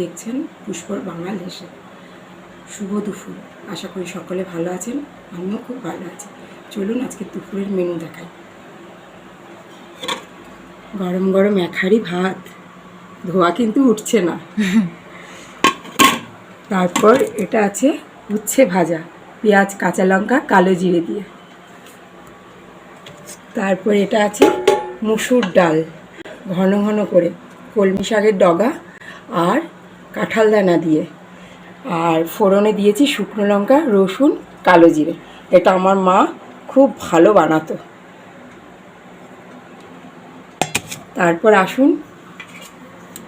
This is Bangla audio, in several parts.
দেখছেন পুষ্পর বাংলার দেশে শুভ দুপুর। আশা করি সকলে ভালো আছেন, আমিও খুব ভালো আছি। চলুন আজকে দুপুরের মেনু দেখাই। গরম গরম এক হাঁড়ি ভাত। ধোয়া কিন্তু উঠছে না। তারপর এটা আছে উচ্ছে ভাজা, পেঁয়াজ, কাঁচা লঙ্কা, কালো জিরে দিয়ে। তারপর এটা আছে মুসুর ডাল, ঘন ঘন করে, কলমি শাকের ডগা আর কাঁঠাল দানা দিয়ে। আর ফোড়নে দিয়েছি শুকনো লঙ্কা, রসুন, কালো জিরে। এটা আমার মা খুব ভালো বানাতো। তারপর আসুন,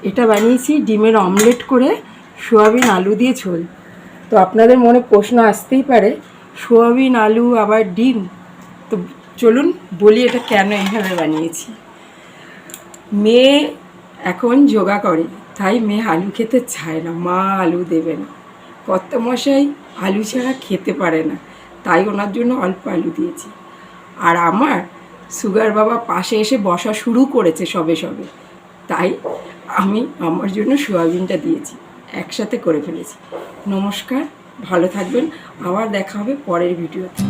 এটা বানিয়েছি ডিমের অমলেট করে সোয়াবিন আলু দিয়ে ঝোল। তো আপনাদের মনে প্রশ্ন আসতেই পারে, সোয়াবিন আলু আবার ডিম? তো চলুন বলি এটা কেন এইভাবে বানিয়েছি। মেয়ে এখন যোগা করে। তাই মেয়ে আলু খেতে চায় না, মা আলু দেবে না। কর্তা মশাই আলু ছাড়া খেতে পারে না, তাই ওনার জন্য অল্প আলু দিয়েছি। আর আমার সুগার বাবা পাশে এসে বসা শুরু করেছে সবে সবে, তাই আমি আমার জন্য সোয়াবিনটা দিয়েছি, একসাথে করে ফেলেছি। নমস্কার, ভালো থাকবেন, আবার দেখা হবে পরের ভিডিওতে।